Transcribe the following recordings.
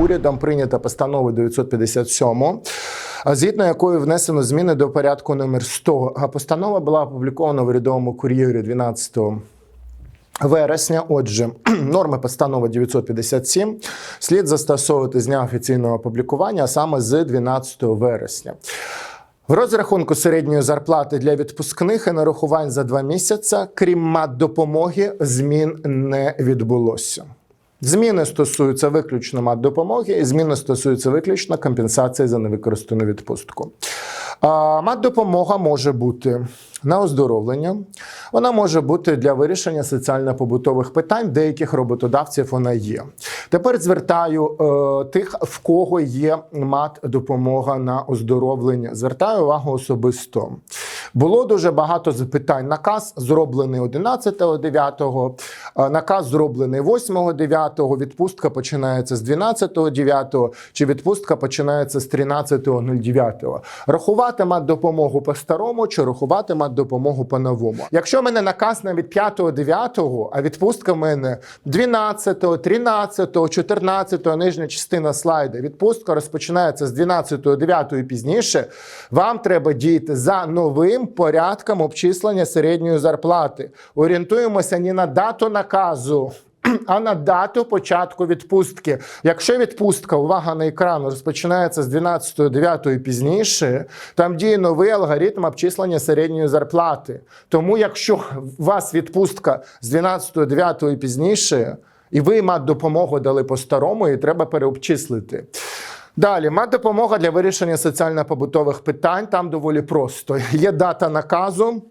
урядом прийнята постанова 957, а згідно якої внесено зміни до порядку номер 100. А постанова була опублікована в рядовому кур'єрі 12 вересня. Отже, норми постанови 957 слід застосовувати з дня офіційного опублікування, саме з 12 вересня. В розрахунку середньої зарплати для відпускних і нарахувань за два місяці, крім мат допомоги, змін не відбулося. Зміни стосуються виключно мат допомоги, і зміни стосуються виключно компенсації за невикористану відпустку. Мат допомога може бути на оздоровлення, вона може бути для вирішення соціально-побутових питань, деяких роботодавців вона є. Тепер звертаю е, тих, в кого є мат допомога на оздоровлення. Звертаю увагу особисто. Було дуже багато запитань. Наказ зроблений 11.09, е, наказ зроблений 8.09, відпустка починається з 12.09, чи відпустка починається з 13.09. Рахувати мат допомогу по-старому, чи рахувати мат допомогу по-новому. Якщо в мене наказ не від 5-9, а відпустка в мене 12, 13, 14, нижня частина слайду, відпустка розпочинається з 12.09 і пізніше, вам треба діяти за новим порядком обчислення середньої зарплати. Орієнтуємося не на дату наказу. А на дату початку відпустки. Якщо відпустка, увага на екран, розпочинається з 12.09 і пізніше, там діє новий алгоритм обчислення середньої зарплати. Тому, якщо у вас відпустка з 12.09 і пізніше, і ви мат допомогу дали по-старому, її треба переобчислити. Далі, мат допомога для вирішення соціально-побутових питань. Там доволі просто. Є дата наказу.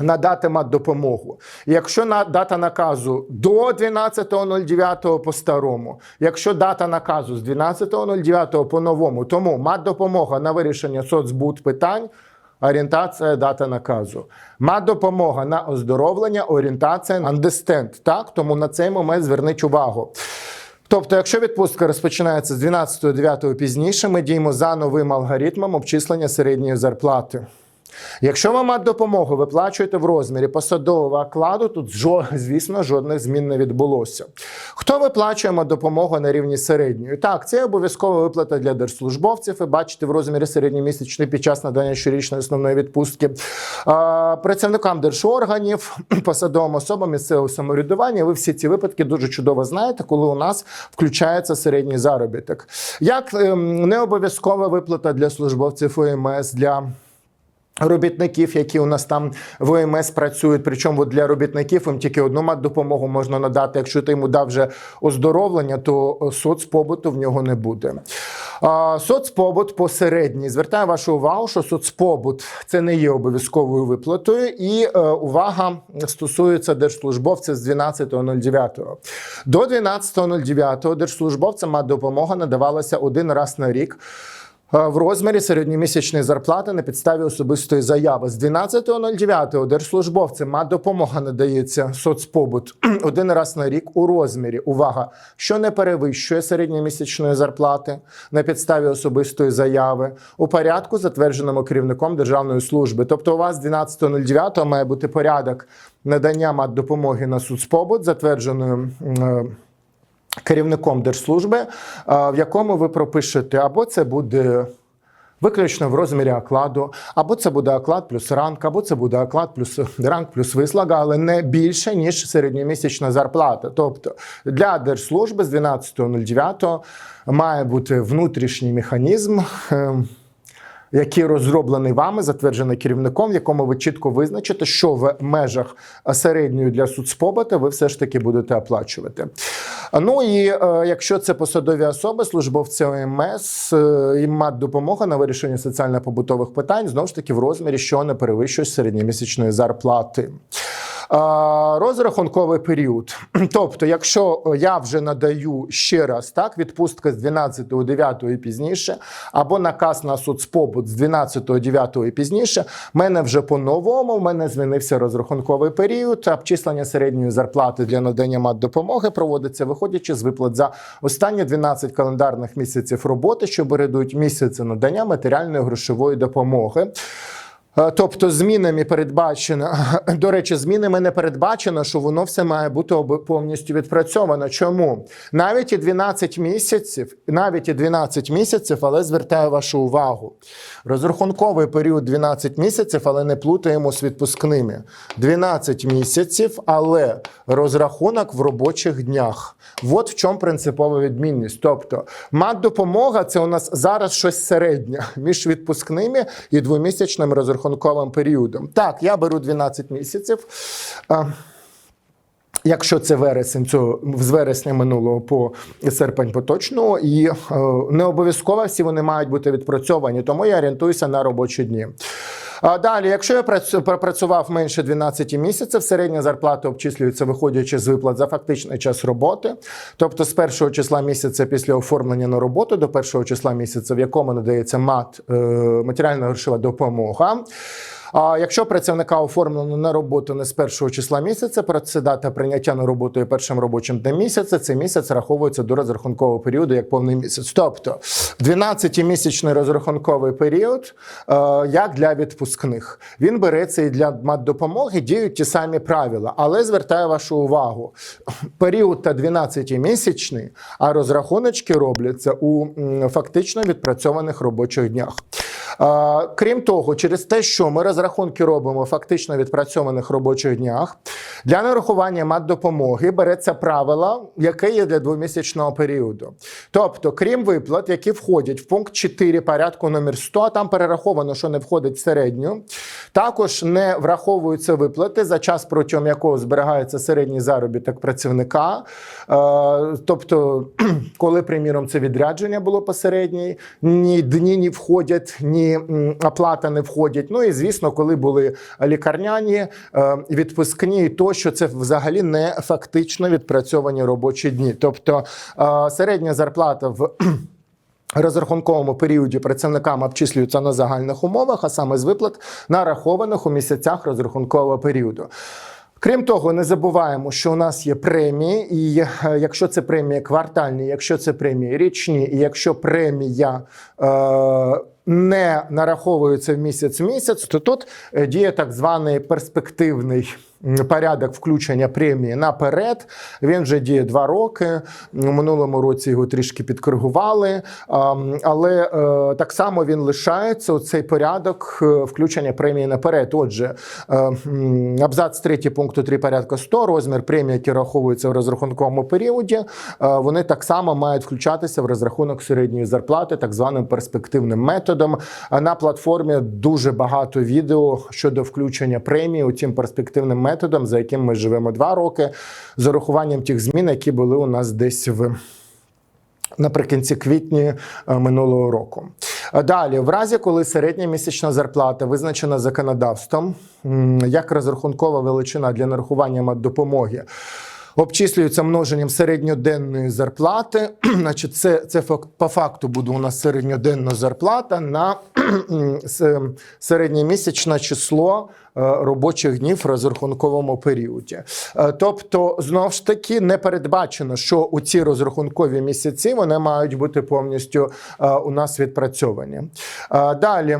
Надати мат допомогу. Якщо на дата наказу до 12.09 по старому, якщо дата наказу з 12.09 по новому, тому мат допомога на вирішення соцбут питань. Орієнтація дата наказу. Мат допомога на оздоровлення, орієнтація understand. Так, тому на цей момент зверніть увагу. Тобто, якщо відпустка розпочинається з 12.09 пізніше, ми діємо за новим алгоритмом обчислення середньої зарплати. Якщо мат допомогу виплачуєте в розмірі посадового окладу, тут, звісно, жодних змін не відбулося. Хто виплачує допомогу на рівні середньої? Так, це обов'язкова виплата для держслужбовців. Ви бачите в розмірі середньомісячної під час надання щорічної основної відпустки працівникам держорганів, посадовим особам місцевого самоврядування. Ви всі ці випадки дуже чудово знаєте, коли у нас включається середній заробіток. Як ем, не обов'язкова виплата для службовців ОМС для. Робітників, які у нас там в ОМС працюють, причому для робітників їм тільки одну допомогу можна надати. Якщо ти йому дав вже оздоровлення, то соцпобуту в нього не буде. Соцпобут посередній. Звертаю вашу увагу, що соцпобут це не є обов'язковою виплатою, і е, увага стосується держслужбовців з 12.09. До 12.09 держслужбовцям допомога надавалася один раз на рік в розмірі середньомісячної зарплати на підставі особистої заяви. З 12.09 держслужбовцям допомога надається соцпобут один раз на рік у розмірі. Увага, що не перевищує середньомісячної зарплати на підставі особистої заяви у порядку, затвердженому керівником державної служби. Тобто, у вас 12.09 має бути порядок надання мат допомоги на соцпобут, затвердженою. Керівником держслужби, в якому ви пропишете, або це буде виключно в розмірі окладу, або це буде оклад плюс ранг, або це буде оклад плюс ранг плюс вислага, але не більше ніж середньомісячна зарплата. Тобто для держслужби з 12.09 має бути внутрішній механізм. Який розроблений вами, затверджений керівником, в якому ви чітко визначите, що в межах середньої для соцпобута ви все ж таки будете оплачувати. Ну і е, якщо це посадові особи, службовці ОМС, е, їм мат допомога на вирішення соціально-побутових питань знову ж таки в розмірі, що не перевищує середньомісячної зарплати розрахунковий період. Тобто, якщо я вже надаю ще раз так, відпустка з 12 9 і пізніше, або наказ на соцпобут з 12 9 і пізніше, в мене вже по-новому, в мене змінився розрахунковий період. Обчислення середньої зарплати для надання мат допомоги проводиться, виходячи з виплат за останні 12 календарних місяців роботи, що передують місяці надання матеріальної грошової допомоги. Е, Тобто змінами передбачено, до речі, змінами не передбачено, що воно все має бути повністю відпрацьовано. Чому? Навіть і 12 місяців, навіть і 12 місяців, але звертаю вашу увагу. Розрахунковий період 12 місяців, але не плутаємо з відпускними. 12 місяців, але розрахунок в робочих днях. От в чому принципова відмінність. Тобто, мат-допомога це у нас зараз щось середнє між відпускними і двомісячним розрахунковим періодом. Так, я беру 12 місяців. Якщо це вересень, то з вересня минулого по серпень поточного, і е, не обов'язково всі вони мають бути відпрацьовані, тому я орієнтуюся на робочі дні. Далі, якщо я працю- пропрацював менше 12 місяців, середня зарплата обчислюється, виходячи з виплат за фактичний час роботи, тобто з першого числа місяця після оформлення на роботу до першого числа місяця, в якому надається мат матеріально матеріальна грошова допомога. А якщо працівника оформлено на роботу не з першого числа місяця, про це дата прийняття на роботу є першим робочим днем місяця, цей місяць раховується до розрахункового періоду як повний місяць. Тобто 12-місячний розрахунковий період, е, як для відпускних, він береться і для матдопомоги, діють ті самі правила. Але звертаю вашу увагу: період та 12-місячний, а розрахуночки робляться у фактично відпрацьованих робочих днях. Крім того, через те, що ми розрахунки робимо фактично відпрацьованих робочих днях, для нарахування матдопомоги береться правило, яке є для двомісячного періоду. Тобто, крім виплат, які входять в пункт 4 порядку номер 100, а там перераховано, що не входить в середню, також не враховуються виплати за час, протягом якого зберігається середній заробіток працівника. Е, Тобто, коли, приміром, це відрядження було посередній, ні дні не входять, ні оплата не входять. Ну і звісно, коли були лікарняні, е, відпускні, і тощо це взагалі не фактично відпрацьовані робочі дні. Тобто е, середня зарплата в розрахунковому періоді працівникам обчислюються на загальних умовах, а саме з виплат нарахованих у місяцях розрахункового періоду. Крім того, не забуваємо, що у нас є премії, і е, якщо це премії квартальні, якщо це премії річні, і якщо премія е, не нараховується в місяць в місяць, то тут е, діє так званий перспективний порядок включення премії наперед. Він вже діє два роки. У минулому році його трішки підкоригували, але е, так само він лишається цей порядок е, включення премії наперед. Отже, е, абзац 3 пункту 3 порядку 100, розмір премії, які раховуються в розрахунковому періоді, вони так само мають включатися в розрахунок середньої зарплати, так званим перспективним методом. На платформі дуже багато відео щодо включення премії цим перспективним методом, за яким ми живемо два роки, з урахуванням тих змін, які були у нас десь в. Наприкінці квітня е, минулого року. Далі, в разі, коли середня місячна зарплата визначена законодавством як розрахункова величина для нарахування допомоги, обчислюється множенням середньоденної зарплати. Значить, це, це по факту буде у нас середньоденна зарплата на середньомісячне число е, робочих днів в розрахунковому періоді. Е, Тобто, знову ж таки, не передбачено, що у ці розрахункові місяці вони мають бути повністю е, у нас відпрацьовані. Далі,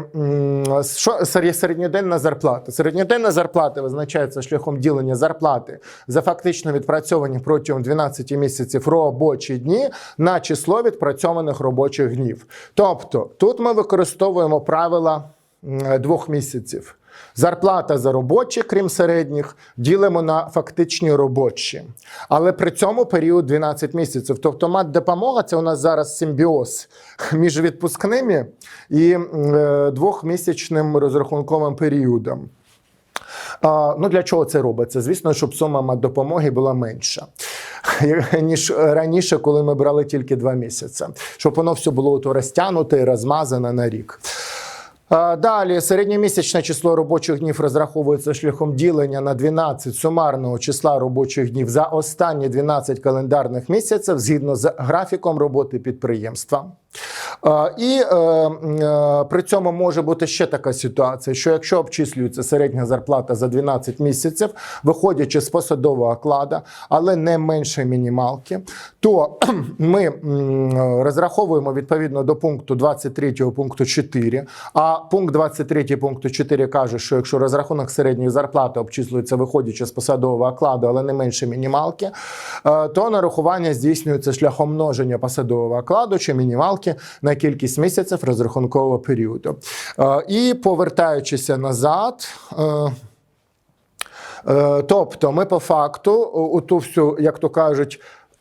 що середньоденна зарплата? Середньоденна зарплата визначається шляхом ділення зарплати за фактично відпрацьовані протягом 12 місяців робочі дні на число відпрацьованих робочих днів. Тобто, тут ми використовуємо правила двох місяців. Зарплата за робочі, крім середніх, ділимо на фактичні робочі. Але при цьому період 12 місяців. Тобто мат допомога це у нас зараз симбіоз між відпускними і е, двохмісячним розрахунковим періодом. Ну для чого це робиться? Звісно, щоб сума допомоги була менша. Ніж раніше, коли ми брали тільки два місяці, щоб воно все було то розтягнуте і розмазане на рік. Далі середньомісячне число робочих днів розраховується шляхом ділення на 12 сумарного числа робочих днів за останні 12 календарних місяців згідно з графіком роботи підприємства. І е, е, при цьому може бути ще така ситуація, що якщо обчислюється середня зарплата за 12 місяців, виходячи з посадового окладу, але не менше мінімалки, то ми розраховуємо відповідно до пункту 23 пункту 4. А пункт 23 пункту 4 каже, що якщо розрахунок середньої зарплати обчислюється виходячи з посадового окладу, але не менше мінімалки, е, то нарахування здійснюється шляхом множення посадового окладу чи мінімалки на кількість місяців розрахункового періоду. Е, І повертаючися назад. е, Е, Тобто, ми по факту у ту всю, як то кажуть,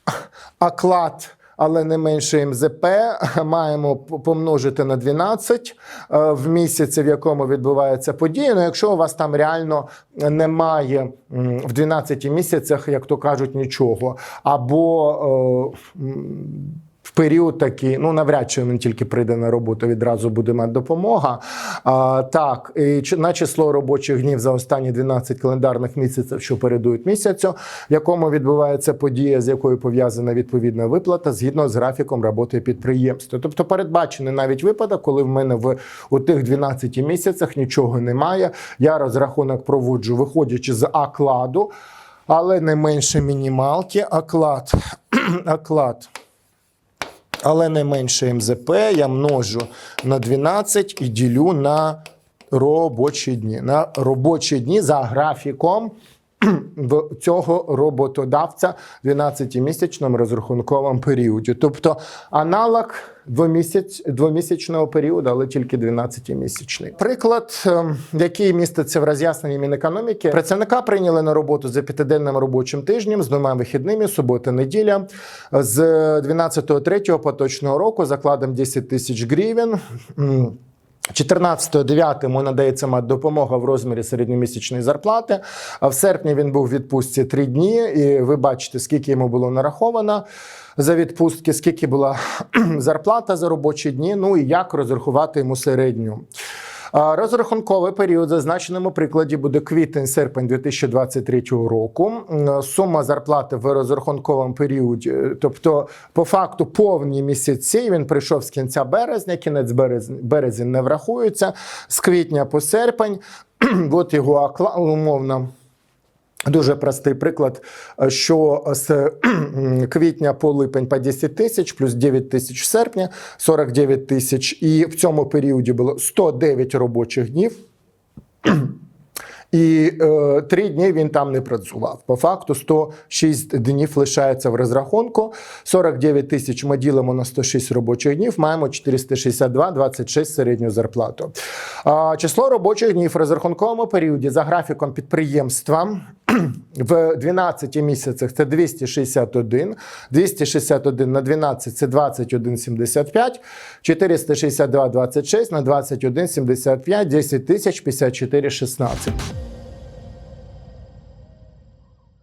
оклад, але не менше МЗП, маємо помножити на 12 е, в місяці, в якому відбувається подія. Ну, якщо у вас там реально немає в 12 місяцях, як то кажуть, нічого, або період такий, ну навряд чи він тільки прийде на роботу, відразу буде мати допомога. А, так, і на число робочих днів за останні 12 календарних місяців, що передують місяцю, в якому відбувається подія, з якою пов'язана відповідна виплата, згідно з графіком роботи підприємства. Тобто передбачений навіть випадок, коли в мене в у тих 12 місяцях нічого немає. Я розрахунок проводжу, виходячи з окладу, але не менше мінімалки. Оклад. оклад але не менше МЗП я множу на 12 і ділю на робочі дні. На робочі дні за графіком в цього роботодавця в 12-місячному розрахунковому періоді. Тобто аналог двомісяць, двомісячного періоду, але тільки 12-місячний. Приклад, ем, який міститься в роз'ясненні Мінекономіки. Працівника прийняли на роботу за п'ятиденним робочим тижнем з двома вихідними, субота, неділя. З 12.03 поточного року закладом 10 тисяч гривень. М, 14.09 йому надається допомога в розмірі середньомісячної зарплати. А в серпні він був в відпустці три дні, і ви бачите, скільки йому було нараховано за відпустки, скільки була зарплата за робочі дні, ну і як розрахувати йому середню. Розрахунковий період зазначеному прикладі буде квітень-серпень 2023 року. Сума зарплати в розрахунковому періоді, е, тобто, по факту, повні місяці. Він прийшов з кінця березня, кінець березня, березень не врахується, з квітня по серпень. От його умовно. Дуже простий приклад, е, що з квітня по липень по 10 тисяч, плюс 9 тисяч в серпні, 49 тисяч. І в цьому періоді було 109 робочих днів. І е, три дні він там не працював. По факту 106 днів лишається в розрахунку. 49 тисяч ми ділимо на 106 робочих днів. Маємо 462, 26 середню зарплату. А, число робочих днів в розрахунковому періоді за графіком підприємства в 12 місяцях це 261, 261 на 12 це 21,75, 462, 26 на 21,75, 10 тисяч 54,16.